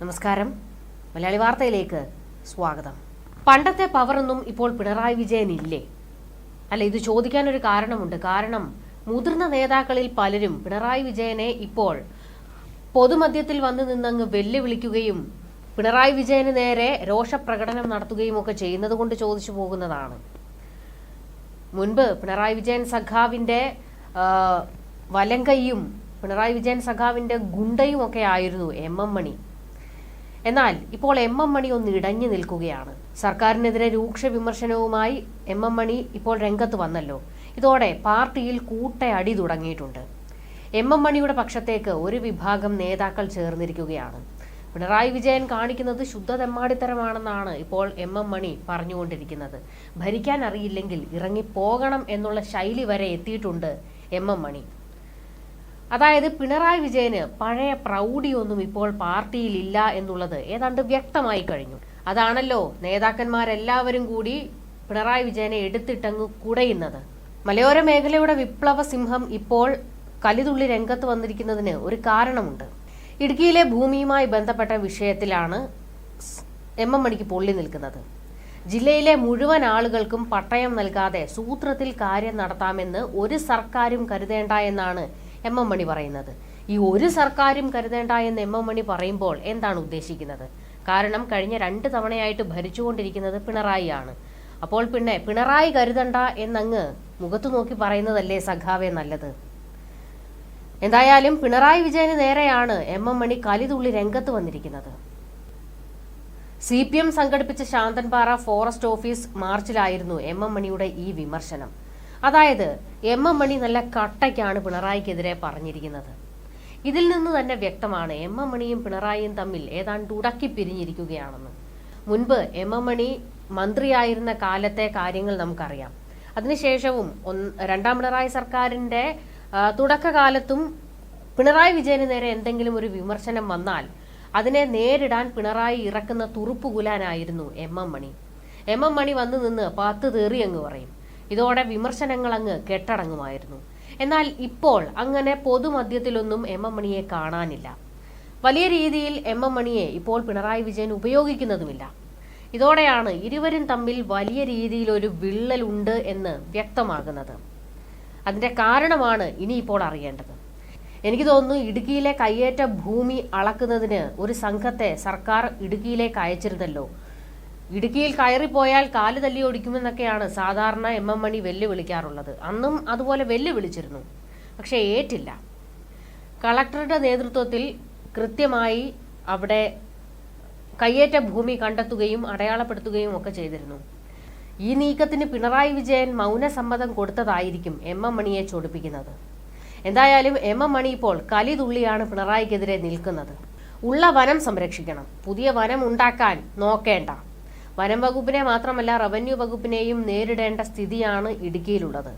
നമസ്കാരം. മലയാളി വാർത്തയിലേക്ക് സ്വാഗതം. പണ്ടത്തെ പവറൊന്നും ഇപ്പോൾ പിണറായി വിജയൻ ഇല്ലേ അല്ല ഇത് ചോദിക്കാനൊരു കാരണമുണ്ട്. കാരണം മുതിർന്ന നേതാക്കളിൽ പലരും പിണറായി വിജയനെ ഇപ്പോൾ പൊതുമധ്യത്തിൽ വന്നു നിന്നങ്ങ് വെല്ലുവിളിക്കുകയും പിണറായി വിജയന് നേരെ രോഷപ്രകടനം നടത്തുകയും ഒക്കെ ചെയ്യുന്നത് കൊണ്ട് ചോദിച്ചു പോകുന്നതാണ്. മുൻപ് പിണറായി വിജയൻ സഖാവിന്റെ വലങ്കയും പിണറായി വിജയൻ സഖാവിന്റെ ഗുണ്ടയും ഒക്കെ ആയിരുന്നു എം എം മണി. എന്നാൽ ഇപ്പോൾ എം എം മണി ഒന്ന് ഇടഞ്ഞു നിൽക്കുകയാണ്. സർക്കാരിനെതിരെ രൂക്ഷ വിമർശനവുമായി എം എം മണി ഇപ്പോൾ രംഗത്ത് വന്നല്ലോ. ഇതോടെ പാർട്ടിയിൽ കൂട്ടയടി തുടങ്ങിയിട്ടുണ്ട്. എം എം മണിയുടെ പക്ഷത്തേക്ക് ഒരു വിഭാഗം നേതാക്കൾ ചേർന്നിരിക്കുകയാണ്. പിണറായി വിജയൻ കാണിക്കുന്നത് ശുദ്ധ തെമ്മാടിത്തരമാണെന്നാണ് ഇപ്പോൾ എം എം മണി പറഞ്ഞുകൊണ്ടിരിക്കുന്നത്. ഭരിക്കാൻ അറിയില്ലെങ്കിൽ ഇറങ്ങിപ്പോകണം എന്നുള്ള ശൈലി വരെ എത്തിയിട്ടുണ്ട് എം എം മണി. അതായത് പിണറായി വിജയന് പഴയ പ്രൗഢിയൊന്നും ഇപ്പോൾ പാർട്ടിയിൽ ഇല്ല എന്നുള്ളത് ഏതാണ്ട് വ്യക്തമായി കഴിഞ്ഞു. അതാണല്ലോ നേതാക്കന്മാരെല്ലാവരും കൂടി പിണറായി വിജയനെ എടുത്തിട്ടങ്ങ് കുടയുന്നത്. മലയോര മേഖലയുടെ വിപ്ലവ സിംഹം ഇപ്പോൾ കലിതുള്ളി രംഗത്ത് വന്നിരിക്കുന്നതിന് ഒരു കാരണമുണ്ട്. ഇടുക്കിയിലെ ഭൂമിയുമായി ബന്ധപ്പെട്ട വിഷയത്തിലാണ് എം എം മണിക്ക് പൊള്ളി നിൽക്കുന്നത്. ജില്ലയിലെ മുഴുവൻ ആളുകൾക്കും പട്ടയം നൽകാതെ സൂത്രത്തിൽ കാര്യം നടത്താമെന്ന് ഒരു സർക്കാരും കരുതേണ്ട എന്നാണ് എം എം മണി പറയുന്നത്. ഈ ഒരു സർക്കാരും കരുതേണ്ട എന്ന് എം എം മണി പറയുമ്പോൾ എന്താണ് ഉദ്ദേശിക്കുന്നത്? കാരണം കഴിഞ്ഞ രണ്ട് തവണയായിട്ട് ഭരിച്ചുകൊണ്ടിരിക്കുന്നത് പിണറായിയാണ്. അപ്പോൾ പിന്നെ പിണറായി കരുതണ്ട എന്നങ്ങ് മുഖത്തു നോക്കി പറയുന്നതല്ലേ സഖാവേ നല്ലത്? എന്തായാലും പിണറായി വിജയന് നേരെയാണ് എം എം മണി കലിതുള്ളി രംഗത്ത് വന്നിരിക്കുന്നത്. സി പി എം സംഘടിപ്പിച്ച ശാന്തൻപാറ ഫോറസ്റ്റ് ഓഫീസ് മാർച്ചിലായിരുന്നു എം എം മണിയുടെ ഈ വിമർശനം. അതായത് എം എം മണി നല്ല കട്ടയ്ക്കാണ് പിണറായിക്കെതിരെ പറഞ്ഞിരിക്കുന്നത്. ഇതിൽ നിന്ന് തന്നെ വ്യക്തമാണ് എം എം മണിയും പിണറായിയും തമ്മിൽ ഏതാണ്ട് ഉടക്കി പിരിഞ്ഞിരിക്കുകയാണെന്ന് മുൻപ് എം എം മണി മന്ത്രിയായിരുന്ന കാലത്തെ കാര്യങ്ങൾ നമുക്കറിയാം. അതിനുശേഷവും രണ്ടാം പിണറായി സർക്കാരിന്റെ തുടക്കകാലത്തും പിണറായി വിജയന് നേരെ എന്തെങ്കിലും ഒരു വിമർശനം വന്നാൽ അതിനെ നേരിടാൻ പിണറായി ഇറക്കുന്ന തുറുപ്പുകുലാനായിരുന്നു M M Mani. M M Mani വന്നു നിന്ന് പത്ത് തേറി അങ്ങ് പറയും. ഇതോടെ വിമർശനങ്ങൾ അങ്ങ് കെട്ടടങ്ങുമായിരുന്നു. എന്നാൽ ഇപ്പോൾ അങ്ങനെ പൊതുമധ്യത്തിലൊന്നും എം എം മണിയെ കാണാനില്ല. വലിയ രീതിയിൽ എം എം മണിയെ ഇപ്പോൾ പിണറായി വിജയൻ ഉപയോഗിക്കുന്നതുമില്ല. ഇതോടെയാണ് ഇരുവരും തമ്മിൽ വലിയ രീതിയിൽ ഒരു വിള്ളലുണ്ട് എന്ന് വ്യക്തമാകുന്നത്. അതിന്റെ കാരണമാണ് ഇനിയിപ്പോൾ അറിയേണ്ടത്. എനിക്ക് തോന്നുന്നു ഇടുക്കിയിലെ കയ്യേറ്റ ഭൂമി അളക്കുന്നതിന് ഒരു സംഘത്തെ സർക്കാർ ഇടുക്കിയിലേക്ക് അയച്ചിരുന്നല്ലോ. ഇടുക്കിയിൽ കയറിപ്പോയാൽ കാൽ തല്ലി ഒടിക്കുമെന്നൊക്കെയാണ് സാധാരണ എം എം മണി വെല്ലുവിളിക്കാറുള്ളത്. അന്നും അതുപോലെ വെല്ലുവിളിച്ചിരുന്നു. പക്ഷേ ഏറ്റില്ല. കളക്ടറുടെ നേതൃത്വത്തിൽ കൃത്യമായി അവിടെ കയ്യേറ്റ ഭൂമി കണ്ടെത്തുകയും അടയാളപ്പെടുത്തുകയും ഒക്കെ ചെയ്തിരുന്നു. ഈ നീക്കത്തിന് പിണറായി വിജയൻ മൗനസമ്മതം കൊടുത്തതായിരിക്കും എം എം മണിയെ ചൊടിപ്പിക്കുന്നത്. എന്തായാലും എം എം മണി ഇപ്പോൾ കലിതുള്ളിയാണ് പിണറായിക്കെതിരെ നിൽക്കുന്നത്. ഉള്ള വനം സംരക്ഷിക്കണം. പുതിയ വനം ഉണ്ടാക്കാൻ നോക്കേണ്ട. വനം വകുപ്പിനെ മാത്രമല്ല റവന്യൂ വകുപ്പിനെയും നേരിടേണ്ട സ്ഥിതിയാണ് ഇടുക്കിയിലുള്ളത്.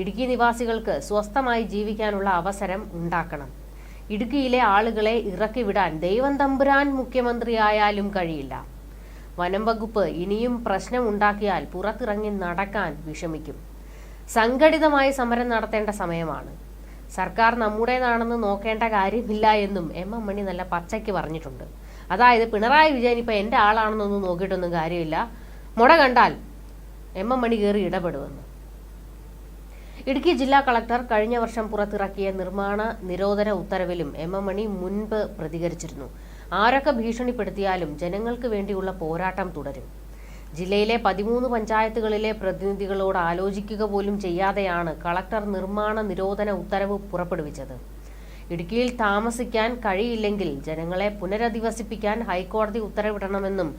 ഇടുക്കി നിവാസികൾക്ക് സ്വസ്ഥമായി ജീവിക്കാനുള്ള അവസരം ഉണ്ടാക്കണം. ഇടുക്കിയിലെ ആളുകളെ ഇറക്കി വിടാൻ ദൈവം തമ്പുരാൻ മുഖ്യമന്ത്രിയായാലും കഴിയില്ല. വനം വകുപ്പ് ഇനിയും പ്രശ്നം ഉണ്ടാക്കിയാൽ പുറത്തിറങ്ങി നടക്കാൻ വിഷമിക്കും. സംഘടിതമായി സമരം നടത്തേണ്ട സമയമാണ്. സർക്കാർ നമ്മുടേതാണെന്ന് നോക്കേണ്ട കാര്യമില്ല എന്നും എം എം മണി നല്ല പച്ചയ്ക്ക് പറഞ്ഞിട്ടുണ്ട്. അതായത് പിണറായി വിജയൻ ഇപ്പൊ എന്റെ ആളാണെന്നൊന്നും നോക്കിയിട്ടൊന്നും കാര്യമില്ല. മുട കണ്ടാൽ എം എം മണി കയറി ഇടപെടുമെന്ന്. ഇടുക്കി ജില്ലാ കളക്ടർ കഴിഞ്ഞ വർഷം പുറത്തിറക്കിയ നിർമ്മാണ നിരോധന ഉത്തരവിലും എം എം മണി മുൻപ് പ്രതികരിച്ചിരുന്നു. ആരൊക്കെ ഭീഷണിപ്പെടുത്തിയാലും ജനങ്ങൾക്ക് വേണ്ടിയുള്ള പോരാട്ടം തുടരും. ജില്ലയിലെ പതിമൂന്ന് പഞ്ചായത്തുകളിലെ പ്രതിനിധികളോട് ആലോചിക്കുക പോലും ചെയ്യാതെയാണ് കളക്ടർ നിർമ്മാണ നിരോധന ഉത്തരവ് പുറപ്പെടുവിച്ചത്. ഇടുക്കിയിൽ താമസിക്കാൻ കഴിയില്ലെങ്കിൽ ജനങ്ങളെ പുനരധിവസിപ്പിക്കാൻ ഹൈക്കോടതി ഉത്തരവിടണമെന്നും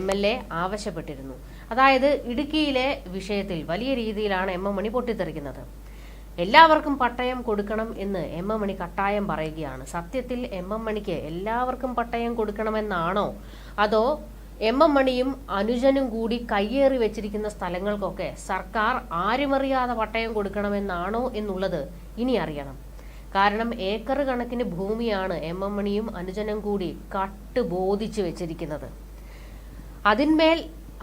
എം എൽ എ ആവശ്യപ്പെട്ടിരുന്നു. അതായത് ഇടുക്കിയിലെ വിഷയത്തിൽ വലിയ രീതിയിലാണ് എം എം മണി പൊട്ടിത്തെറിക്കുന്നത്. എല്ലാവർക്കും പട്ടയം കൊടുക്കണം എന്ന് എം എം മണി കട്ടായം പറയുകയാണ്. സത്യത്തിൽ എം എം മണിക്ക് എല്ലാവർക്കും പട്ടയം കൊടുക്കണമെന്നാണോ അതോ എം എം മണിയും അനുജനും കൂടി കയ്യേറി വെച്ചിരിക്കുന്ന സ്ഥലങ്ങൾക്കൊക്കെ സർക്കാർ ആരുമറിയാതെ പട്ടയം കൊടുക്കണമെന്നാണോ എന്നുള്ളത് ഇനി അറിയണം. കാരണം ഏക്കർ കണക്കിന് ഭൂമിയാണ് എം എം മണിയും അനുജനും കൂടി കട്ട് ബോധിച്ചു വെച്ചിരിക്കുന്നത്. അതിന്മേൽ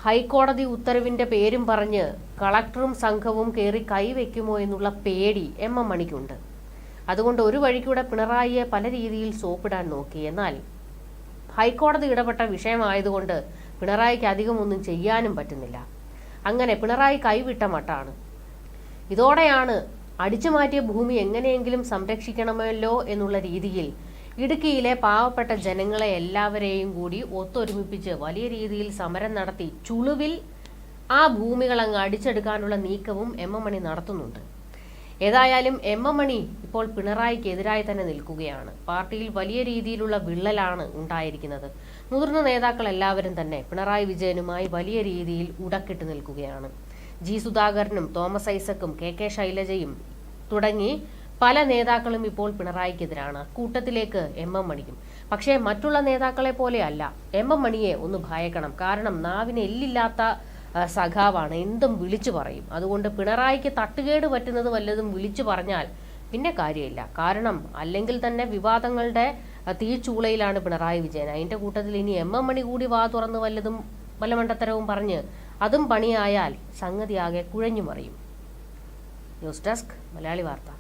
ഹൈക്കോടതി ഉത്തരവിന്റെ പേരും പറഞ്ഞ് കളക്ടറും സംഘവും കയറി കൈവയ്ക്കുമോ എന്നുള്ള പേടി എം എം മണിക്കുണ്ട്. അതുകൊണ്ട് ഒരു വഴിക്കൂടെ പിണറായിയെ പല രീതിയിൽ സോപ്പിടാൻ നോക്കി. എന്നാൽ ഹൈക്കോടതി ഇടപെട്ട വിഷയമായതുകൊണ്ട് പിണറായിക്ക് അധികം ഒന്നും ചെയ്യാനും പറ്റുന്നില്ല. അങ്ങനെ പിണറായി കൈവിട്ട മട്ടാണ്. ഇതോടെയാണ് അടിച്ചു മാറ്റിയ ഭൂമി എങ്ങനെയെങ്കിലും സംരക്ഷിക്കണമല്ലോ എന്നുള്ള രീതിയിൽ ഇടുക്കിയിലെ പാവപ്പെട്ട ജനങ്ങളെ എല്ലാവരെയും കൂടി ഒത്തൊരുമിപ്പിച്ച് വലിയ രീതിയിൽ സമരം നടത്തി ചുളുവിൽ ആ ഭൂമികൾ അങ്ങ് അടിച്ചെടുക്കാനുള്ള നീക്കവും എം എം മണി നടത്തുന്നുണ്ട്. ഏതായാലും എം എം മണി ഇപ്പോൾ പിണറായിക്ക് എതിരായി തന്നെ നിൽക്കുകയാണ്. പാർട്ടിയിൽ വലിയ രീതിയിലുള്ള വിള്ളലാണ് ഉണ്ടായിരിക്കുന്നത്. മുതിർന്ന നേതാക്കൾ എല്ലാവരും തന്നെ പിണറായി വിജയനുമായി വലിയ രീതിയിൽ ഉടക്കിട്ട് നിൽക്കുകയാണ്. ജി സുധാകരനും തോമസ് ഐസക്കും കെ കെ ശൈലജയും തുടങ്ങി പല നേതാക്കളും ഇപ്പോൾ പിണറായിക്കെതിരാണ്. കൂട്ടത്തിലേക്ക് എം എം മണിയും പക്ഷേ മറ്റുള്ള നേതാക്കളെ പോലെയല്ല എം എം മണിയെ ഒന്ന് ഭയക്കണം. കാരണം നാവിന് എല്ലില്ലാത്ത സഖാവാണ് എന്തും വിളിച്ചു പറയും. അതുകൊണ്ട് പിണറായിക്ക് തട്ടുകേട് പറ്റുന്നത് വല്ലതും വിളിച്ചു പറഞ്ഞാൽ പിന്നെ കാര്യമില്ല. കാരണം അല്ലെങ്കിൽ തന്നെ വിവാദങ്ങളുടെ തീച്ചൂളയിലാണ് പിണറായി വിജയൻ. അതിന്റെ കൂട്ടത്തിൽ ഇനി എം എം മണി കൂടി വാ തുറന്ന് വല്ലതും വല്ല മണ്ടത്തരവും പറഞ്ഞ് അതും പണിയായാൽ സംഗതിയാകെ കുഴഞ്ഞു മറിയും. ന്യൂസ് ഡെസ്ക് മലയാളി വാർത്ത.